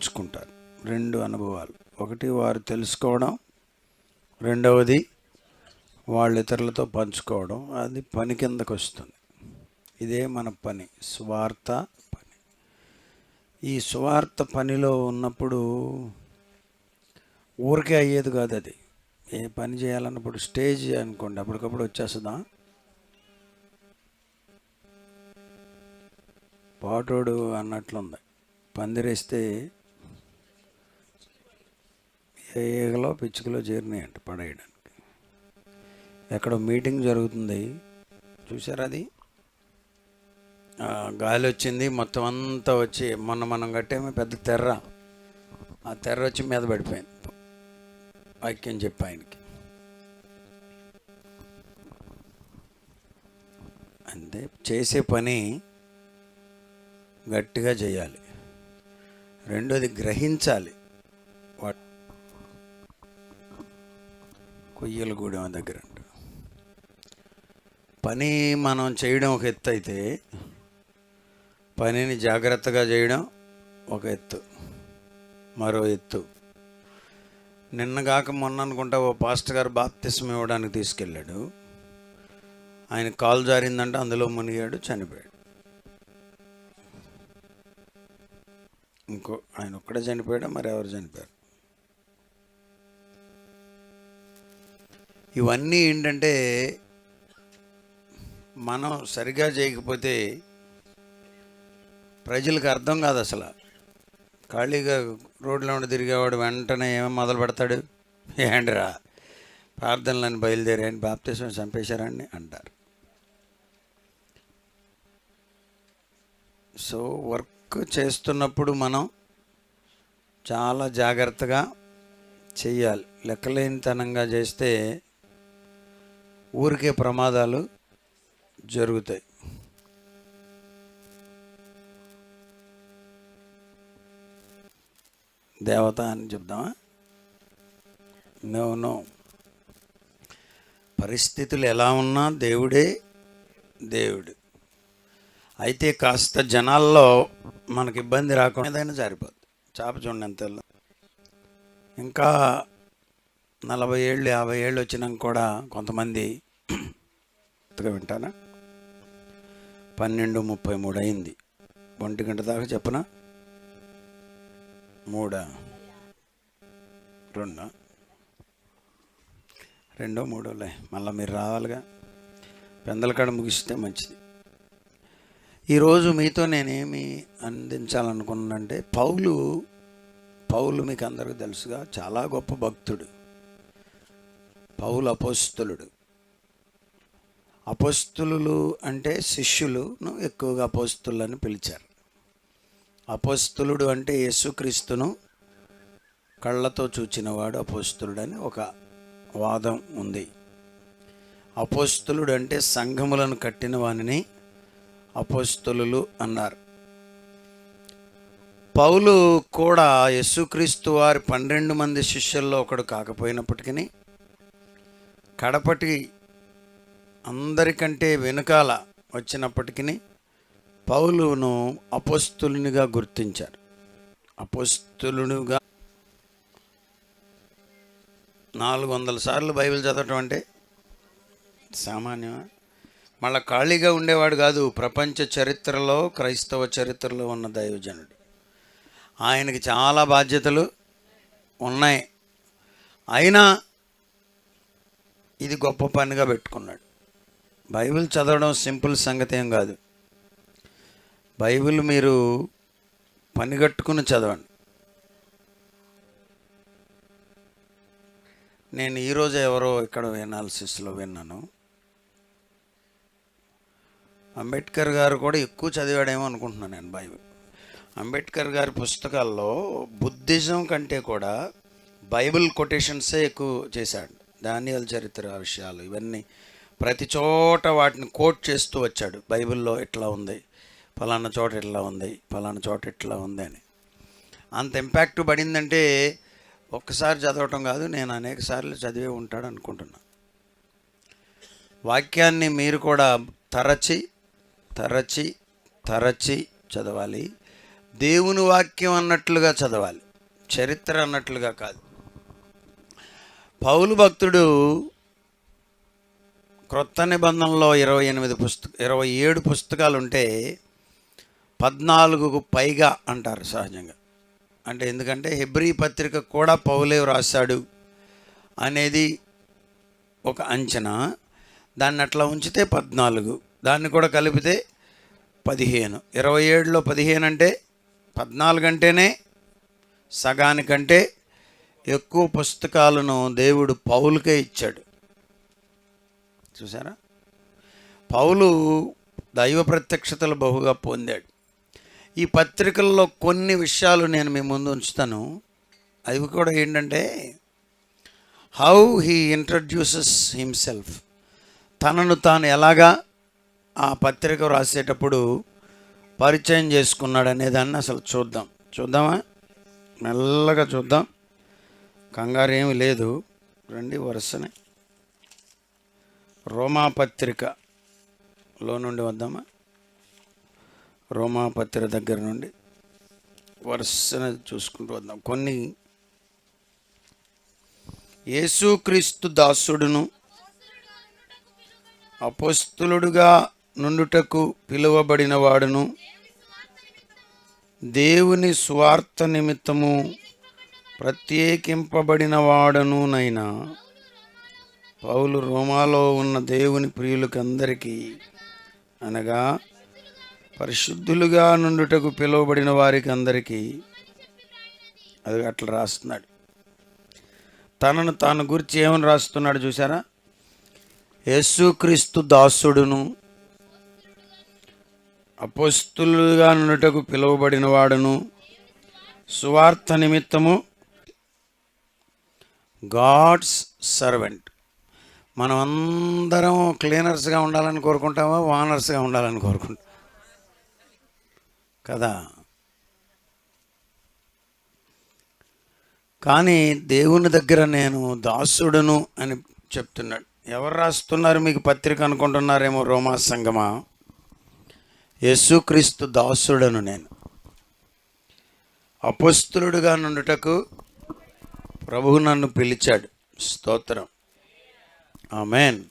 పంచుకుంటారు రెండు అనుభవాలు. ఒకటి వారు తెలుసుకోవడం రెండవది వాళ్ళ ఇతరులతో పంచుకోవడం. అది పని కిందకు వస్తుంది. ఇదే మన పని స్వార్థ పని. ఈ స్వార్థ పనిలో ఉన్నప్పుడు ఊరికే అయ్యేది కాదు అది. ఏ పని చేయాలన్నప్పుడు స్టేజ్ అనుకోండి అప్పటికప్పుడు వచ్చేస్తుందా? పాటోడు అన్నట్లుంది. పందిరేస్తే ఈగలో పిచ్చుకలో చేరినాయంట పడేయడానికి. ఎక్కడో మీటింగ్ జరుగుతుంది. చూసారా అది? గాలి వచ్చింది మొత్తం అంతా వచ్చి మొన్న మనం కట్టేమో పెద్ద తెర్ర ఆ తెర్ర వచ్చి మీద పడిపోయింది. వాక్యం చెప్పి ఆయనకి. అంతే చేసే పని గట్టిగా చేయాలి. రెండోది గ్రహించాలి. కొయ్యలగూడెం దగ్గర పని మనం చేయడం ఒక ఎత్తు అయితే పనిని జాగ్రత్తగా చేయడం ఒక ఎత్తు మరో ఎత్తు. నిన్నగాక మొన్న అనుకుంటా ఓ పాస్టర్ గారు బాప్తిసం ఇవ్వడానికి తీసుకెళ్ళాడు. ఆయన కాలు జారిందంటే అందులో మునిగాడు చనిపోయాడు. ఇంకో ఆయన ఒక్కడే చనిపోయాడా మరి ఎవరు చనిపోయారు? ఇవన్నీ ఏంటంటే మనం సరిగా చేయకపోతే ప్రజలకు అర్థం కాదు అసలు. ఖాళీగా రోడ్లో ఉండి తిరిగేవాడు వెంటనే ఏమో మొదలు పెడతాడు. ఏంటిరా? ప్రార్థనలను బయలుదేరాయని బాప్తీసం చంపేశారని అంటారు. సో వర్క్ చేస్తున్నప్పుడు మనం చాలా జాగ్రత్తగా చెయ్యాలి లెక్కలేనితనంగా చేస్తే ఊరికే ప్రమాదాలు జరుగుతాయి. దేవత అని చెప్దామా? No no. పరిస్థితులు ఎలా ఉన్నా దేవుడే దేవుడు. అయితే కాస్త జనాల్లో మనకి ఇబ్బంది రాకుండా ఏదైనా సరిపోద్ది చేప చూడండి ఎంత ఇంకా నలభై ఏళ్ళు యాభై ఏళ్ళు వచ్చినాక కూడా కొంతమంది వింటానా పన్నెండు ముప్పై మూడు అయింది. ఒంటి గంట దాకా చెప్పన? మూడా? రెండా? రెండో మూడోలే. మళ్ళీ మీరు రావాలిగా. పెందలకాడ ముగిస్తే మంచిది. ఈరోజు మీతో నేనేమి అందించాలనుకున్నానంటే పౌలు పౌలు మీకు అందరికీ తెలుసుగా చాలా గొప్ప భక్తుడు. పౌలు అపోస్తులుడు. అపోస్తులు అంటే శిష్యులను ఎక్కువగా అపోస్తులని పిలిచారు. అపోస్తులుడు అంటే యేసుక్రీస్తును కళ్ళతో చూచినవాడు అపోస్తులుడు అని ఒక వాదం ఉంది. అపోస్తులుడు అంటే సంఘములను కట్టిన వానిని అపోస్తులు అన్నారు. పౌలు కూడా యేసుక్రీస్తు వారి పన్నెండు మంది శిష్యుల్లో ఒకడు కాకపోయినప్పటికీ కడపటి అందరికంటే వెనుకాల వచ్చినప్పటికీ పౌలును అపోస్తులునిగా గుర్తించారు. అపోస్తులునిగా నాలుగు వందల సార్లు బైబిల్ చదవటం అంటే సామాన్యమా? మళ్ళా ఖాళీగా ఉండేవాడు కాదు ప్రపంచ చరిత్రలో క్రైస్తవ చరిత్రలో ఉన్న దైవజనుడు. ఆయనకి చాలా బాధ్యతలు ఉన్నాయి. అయినా ఇది గొప్ప పనిగా పెట్టుకున్నాడు. బైబిల్ చదవడం సింపుల్ సంగతి ఏం కాదు. బైబిల్ మీరు పనిగట్టుకుని చదవండి. నేను ఈరోజు ఎవరో ఇక్కడ ఎనాలిసిస్లో విన్నాను. అంబేద్కర్ గారు కూడా ఎక్కువ చదివాడేమో అనుకుంటున్నాను నేను బైబిల్. అంబేద్కర్ గారి పుస్తకాల్లో బుద్ధిజం కంటే కూడా బైబిల్ కొటేషన్సే ఎక్కువ చేశాడు. ధాన్యాల చరిత్ర విషయాలు ఇవన్నీ ప్రతి చోట వాటిని కోట్ చేస్తూ వచ్చాడు. బైబిల్లో ఇట్లా ఉంది? ఫలానా చోట ఇట్లా ఉంది? ఫలానా చోట ఇట్లా ఉంది అని. అంత ఇంపాక్ట్ పడిందంటే ఒక్కసారి చదవటం కాదు నేను అనేక సార్లు చదివే ఉంటాడు అనుకుంటున్నా. వాక్యాన్ని మీరు కూడా తరచి తరచి తరచి చదవాలి. దేవుని వాక్యం అన్నట్లుగా చదవాలి. చరిత్ర అన్నట్లుగా కాదు. పౌలు భక్తుడు క్రొత్త నిబంధనలో ఇరవై ఎనిమిది పుస్తక ఇరవై ఏడు పుస్తకాలు ఉంటే పద్నాలుగుకు పైగా అంటారు సహజంగా. అంటే ఎందుకంటే హెబ్రీ పత్రిక కూడా పౌలే వ్రాసాడు అనేది ఒక అంచనా. దాన్ని అట్లా ఉంచితే పద్నాలుగు దాన్ని కూడా కలిపితే పదిహేను. ఇరవై ఏడులో పదిహేను అంటే పద్నాలుగు అంటేనే సగానికంటే ఎక్కువ పుస్తకాలను దేవుడు పౌలుకే ఇచ్చాడు. చూసారా పౌలు దైవ ప్రత్యక్షతలు బహుగా పొందాడు. ఈ పత్రికల్లో కొన్ని విషయాలు నేను మీ ముందు ఉంచుతాను. అవి కూడా ఏంటంటే హౌ హీ ఇంట్రడ్యూసెస్ హిమ్సెల్ఫ్ తనను తాను ఎలాగా ఆ పత్రిక రాసేటప్పుడు పరిచయం చేసుకున్నాడు అనేదాన్ని అసలు చూద్దాం. చూద్దామా? మెల్లగా చూద్దాం. కంగారు ఏమి లేదు. రండి వరుసనే. రోమాపత్రికలో నుండి వద్దామా? రోమాపత్రిక దగ్గర నుండి వరుసన చూసుకుంటూ వద్దాం. కొన్ని యేసుక్రీస్తు దాసుడును అపోస్తులుడుగా నుండుటకు పిలువబడిన వాడును. దేవుని స్వార్థ నిమిత్తము ప్రత్యేకింపబడిన వాడనునైనా పౌలు రోమాలో ఉన్న దేవుని ప్రియులకందరికీ అనగా పరిశుద్ధులుగా నుండుటకు పిలువబడిన వారికి అందరికీ అది అట్లా రాస్తున్నాడు. తనను తాను గురించి ఏమని రాస్తున్నాడు చూసారా యేసుక్రీస్తు దాసుడును అపోస్తులుగా నుండుటకు పిలువబడిన వాడును సువార్త నిమిత్తము గాడ్స్ సర్వెంట్. మనం అందరం క్లీనర్స్గా ఉండాలని కోరుకుంటామా? వానర్స్గా ఉండాలని కోరుకుంటాం. కదా? కానీ దేవుని దగ్గర నేను దాసుడును అని చెప్తున్నాడు. ఎవరు రాస్తున్నారు మీకు పత్రిక అనుకుంటున్నారేమో రోమా సంగమా యేసుక్రీస్తు దాసుడను నేను. అపస్తులుడుగా నుండుటకు ప్రభువు నన్ను పిలిచాడు. స్తోత్రం. ఆమెన్.